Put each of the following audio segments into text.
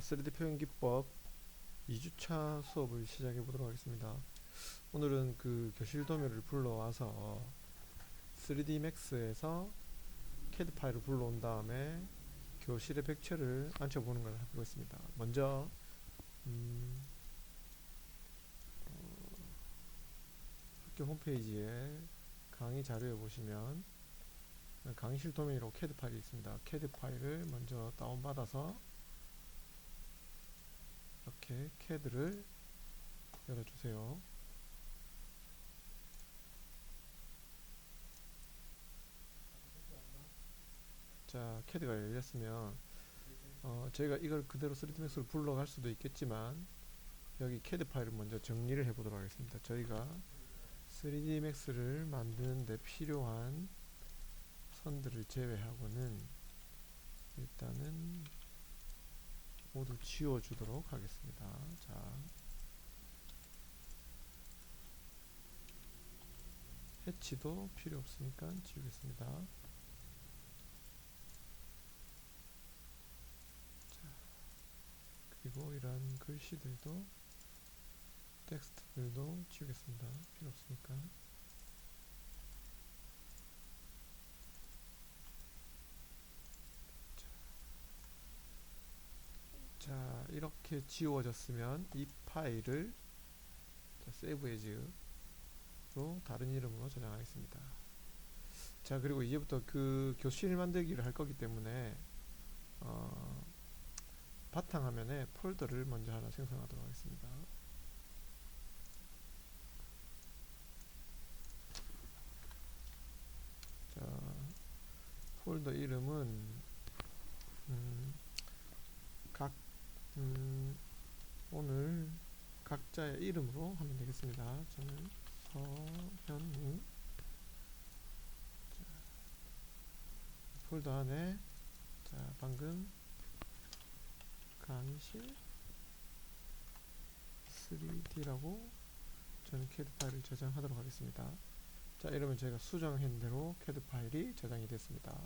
자, 3D 표현 기법 2주차 수업을 시작해 보도록 하겠습니다. 오늘은 그 교실 도면을 불러와서 3D Max에서 CAD 파일을 불러온 다음에 교실의 백체를 앉혀보는 걸 해보겠습니다. 먼저 음, 어, 학교 홈페이지에 강의 자료에 보시면 강의실 도면으로 CAD 파일이 있습니다. CAD 파일을 먼저 다운받아서 이렇게 CAD를 열어주세요. 자, CAD가 열렸으면 어, 저희가 이걸 그대로 3D Max로 불러갈 수도 있겠지만 여기 CAD 파일을 먼저 정리를 해보도록 하겠습니다. 저희가 3D Max를 만드는데 필요한 선들을 제외하고는 일단은 모두 지워주도록 하겠습니다. 자, 해치도 필요 없으니까 지우겠습니다. 자, 그리고 이런 글씨들도 텍스트들도 지우겠습니다. 필요 없으니까. 자 이렇게 지워졌으면 이 파일을 자, 세이브 에즈로 다른 이름으로 저장하겠습니다. 자 그리고 이제부터 그 교실 만들기를 할 거기 때문에 어, 바탕화면에 폴더를 먼저 하나 생성하도록 하겠습니다. 자 폴더 이름은 음, 각 음, 오늘 각자의 이름으로 하면 되겠습니다. 저는 서현우 자, 폴더 안에 자 방금 강의실 3D라고 저는 CAD 파일을 저장하도록 하겠습니다. 자 이러면 제가 수정한 대로 CAD 파일이 저장이 됐습니다.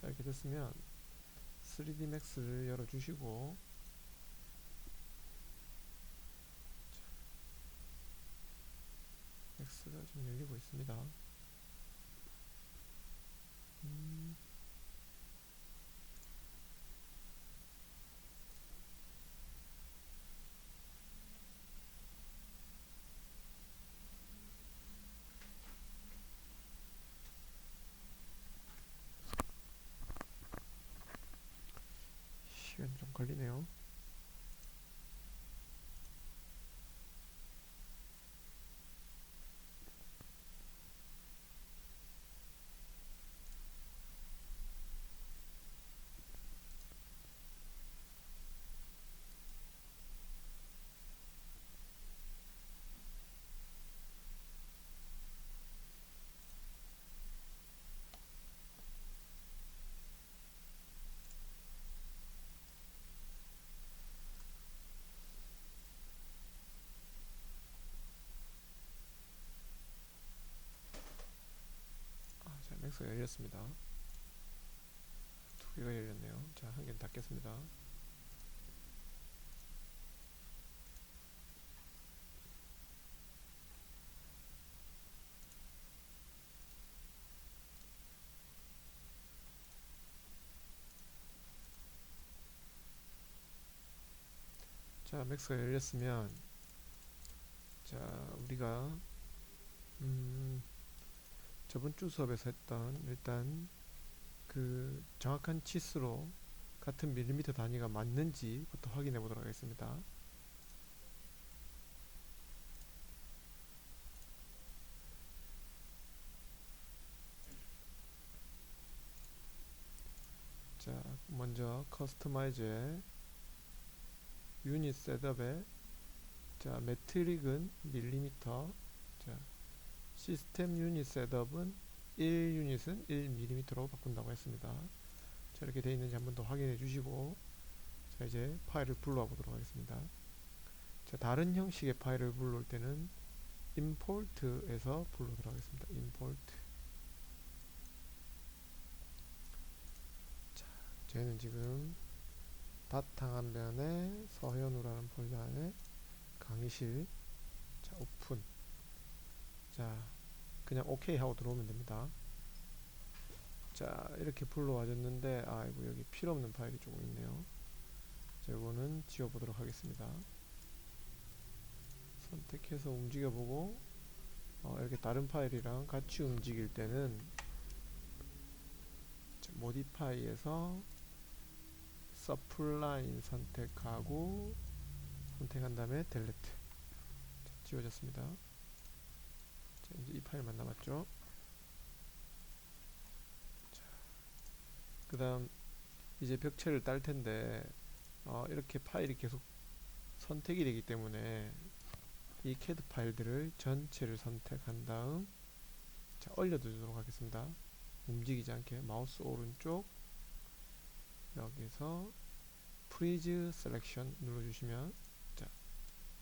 자 이렇게 됐으면 3D Max를 열어주시고 X가 지금 열리고 있습니다. 음, 시간 좀 걸리네요. 맥스가 열렸습니다. 두 개가 열렸네요. 자, 한 개는 닫겠습니다. 자, 맥스가 열렸으면 자, 우리가 음, 저번 주 수업에서 했던 일단 그 정확한 치수로 같은 밀리미터 단위가 맞는지부터 확인해 보도록 하겠습니다. 자, 먼저 커스터마이즈에 유닛 셋업에 자, 매트릭은 밀리미터 자, 시스템 유닛 셋업은 1 유닛은 1mm로 바꾼다고 했습니다. 자, 이렇게 되어 있는지 한 번 더 확인해 주시고 자, 이제 파일을 불러와 보도록 하겠습니다. 자, 다른 형식의 파일을 불러올 때는 import에서 불러오도록 하겠습니다. import 자, 저희는 지금 바탕 화면에 서현우라는 폴더 안에 강의실 자 오픈 자 그냥 오케이 하고 들어오면 됩니다. 자 이렇게 불러와 줬는데 아이고 여기 필요없는 파일이 조금 있네요. 자 이거는 지워보도록 하겠습니다. 선택해서 움직여보고 어, 이렇게 다른 파일이랑 같이 움직일 때는 자, 모디파이에서 서플라인 선택하고 선택한 다음에 델레트 자, 지워졌습니다 자 이제 이 파일만 남았죠. 그 다음 이제 벽체를 딸 텐데 어, 이렇게 파일이 계속 선택이 되기 때문에 이 CAD 파일들을 전체를 선택한 다음 자 올려두도록 하겠습니다. 움직이지 않게 마우스 오른쪽 여기서 프리즈 셀렉션 눌러주시면 자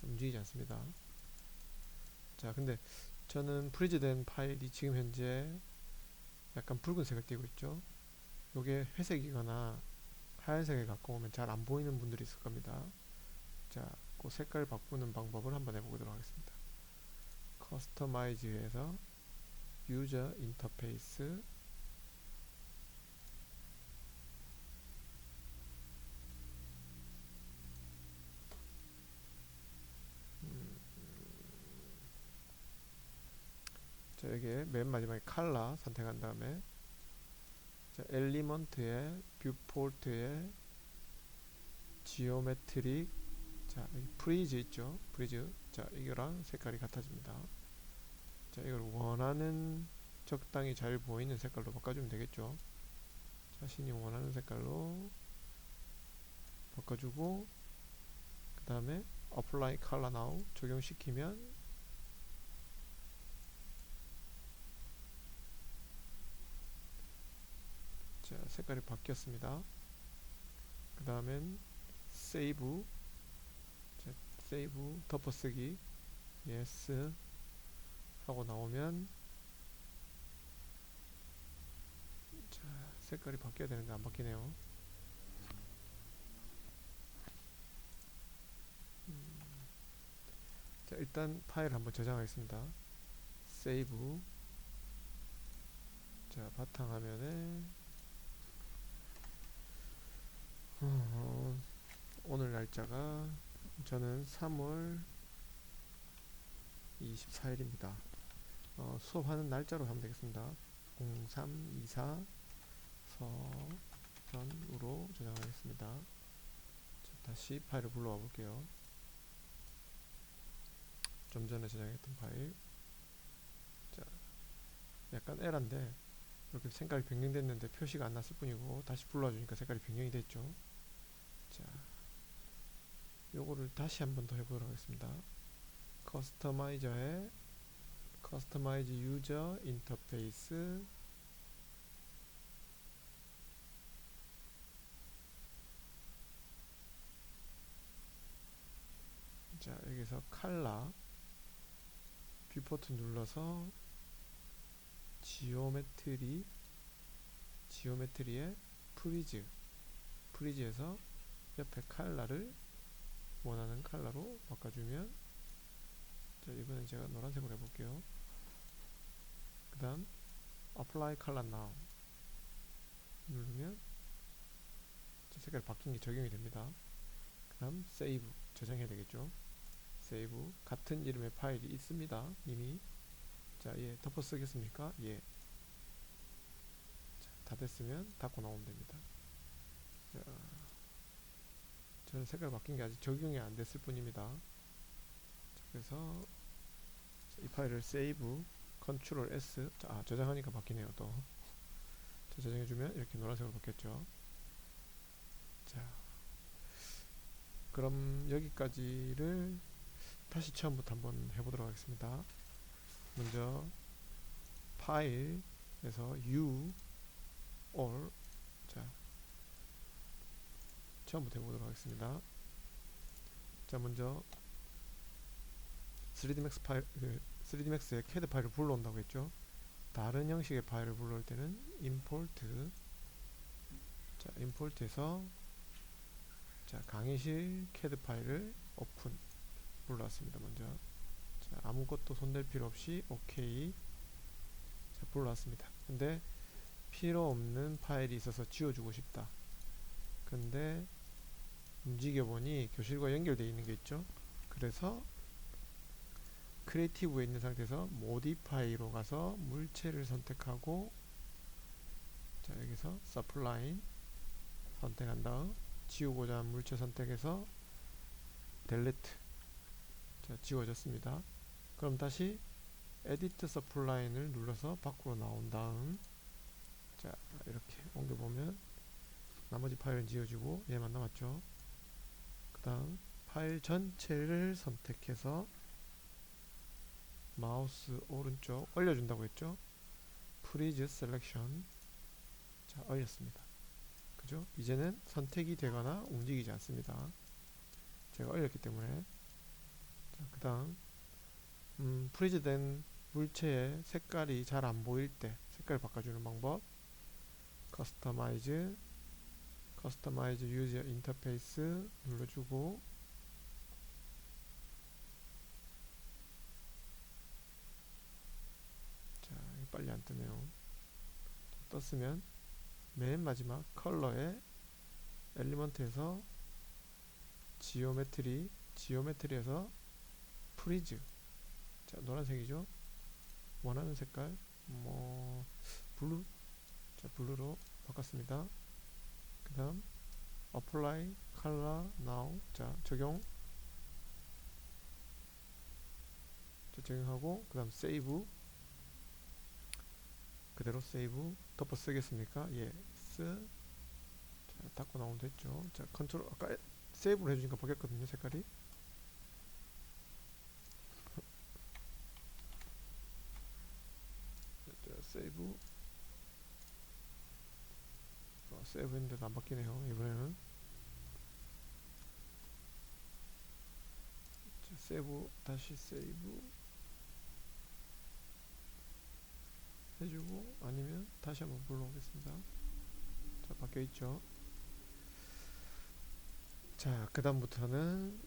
움직이지 않습니다. 자 근데 저는 프리즈 된 파일이 지금 현재 약간 붉은색을 띠고 있죠. 요게 회색이거나 하얀색에 가까우면 잘 안 보이는 분들이 있을 겁니다. 자, 그 색깔 바꾸는 방법을 한번 해보도록 하겠습니다. 커스터마이즈에서 유저 인터페이스 자 여기에 맨 마지막에 칼라 선택한 다음에 자 엘리먼트에 뷰포트에 지오메트릭 자 여기 프리즈 있죠? 프리즈. 자 이거랑 색깔이 같아집니다. 자 이걸 원하는 적당히 잘 보이는 색깔로 바꿔주면 되겠죠? 자신이 원하는 색깔로 바꿔주고 그 다음에 apply color now 적용시키면 자 색깔이 바뀌었습니다. 그 다음엔 세이브. 자, 세이브 덮어쓰기. yes 하고 나오면 자 색깔이 바뀌어야 되는데 안 바뀌네요. 음, 자 일단 파일 한번 저장하겠습니다. 세이브. 자 바탕화면에 어, 오늘 날짜가 저는 3월 24일입니다. 어, 수업하는 날짜로 하면 되겠습니다. 0324 서전으로 저장하겠습니다. 자, 다시 파일을 불러와 볼게요. 좀 전에 저장했던 파일. 자, 약간 에러인데 이렇게 색깔이 변경됐는데 표시가 안 났을 뿐이고 다시 불러주니까 색깔이 변경이 됐죠. 자, 요거를 다시 한 번 더 해보도록 하겠습니다. 커스터마이저에 커스터마이즈 유저 인터페이스 자 여기서 칼라 뷰포트 눌러서 지오메트리 지오메트리의 프리즈 프리즈에서 옆에 칼라를 원하는 칼라로 바꿔주면 자 이번엔 제가 노란색으로 해볼게요. 그 다음 apply color now 누르면 색깔 바뀐 게 적용이 됩니다. 그 다음 save 저장해야 되겠죠. save 같은 이름의 파일이 있습니다. 이미 자예 덮어 쓰겠습니까? 예. 자, 다 됐으면 닫고 나오면 됩니다. 자 저는 색깔 바뀐 게 아직 적용이 안 됐을 뿐입니다. 자, 그래서 이 파일을 세이브 컨트롤 S. 자, 아, 저장하니까 바뀌네요 또. 자, 저장해주면 이렇게 노란색으로 바뀌었죠. 자 그럼 여기까지를 다시 처음부터 한번 해보도록 하겠습니다. 먼저 파일에서 U 자 처음부터 해보도록 하겠습니다. 자 먼저 3dmax 파일, 그 3dmax의 CAD 파일을 불러온다고 했죠. 다른 형식의 파일을 불러올 때는 import 자 import에서 자, 강의실 캐드 파일을 오픈 불러왔습니다. 먼저. 자, 아무것도 손댈 필요 없이 오케이. 자, 불러왔습니다. 근데 필요 없는 파일이 있어서 지워주고 싶다. 근데 움직여 보니 교실과 연결되어 있는 게 있죠. 그래서 크리에이티브에 있는 상태에서 모디파이로 가서 물체를 선택하고 자 여기서 서플라인 선택한 다음 지우고자 한 물체 선택해서 델리트 자 지워졌습니다 그럼 다시 에디트 서플라인을 눌러서 밖으로 나온 다음 자 이렇게 옮겨보면 나머지 파일은 지워지고 얘만 남았죠 그 다음 파일 전체를 선택해서 마우스 오른쪽 올려준다고 했죠? 프리즈 셀렉션 자 올렸습니다. 그죠? 이제는 선택이 되거나 움직이지 않습니다. 제가 올렸기 때문에. 그 다음 음, 프리즈 된 물체의 색깔이 잘 안 보일 때 색깔 바꿔주는 방법. 커스터마이즈 커스터마이즈 유저 인터페이스 눌러주고 자 빨리 안 뜨네요. 떴으면 맨 마지막 컬러의 엘리먼트에서 지오메트리 지오메트리에서 프리즈. 자 노란색이죠? 원하는 색깔 뭐 블루. 자 블루로 바꿨습니다 그 다음 apply color now 자 적용 자, 적용하고 그 다음 save 그대로 세이브 덮어 쓰겠습니까? 예, 스. 자, 닫고 나오면 됐죠. 자, 컨트롤 아까 세이브를 해주니까 바뀌었거든요, 색깔이. 자, 세이브. 어, 했는데도 안 바뀌네요, 이번에는. 자, 세이브, 다시 세이브. 해주고 아니면 다시 한번 불러오겠습니다. 자 바뀌어 있죠. 자 그 다음부터는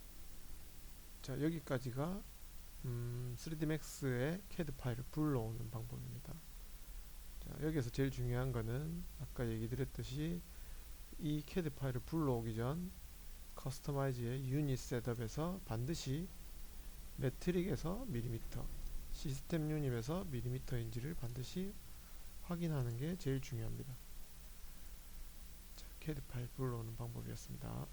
자 여기까지가 음, 3D Max의 CAD 파일을 불러오는 방법입니다. 자 여기서 제일 중요한 거는 아까 얘기 드렸듯이 이 CAD 파일을 불러오기 전 커스터마이즈의 유닛 셋업에서 반드시 매트릭에서 밀리미터 시스템 유닛에서 밀리미터인지를 반드시 확인하는 게 제일 중요합니다. 자, CAD 파일 불러오는 방법이었습니다.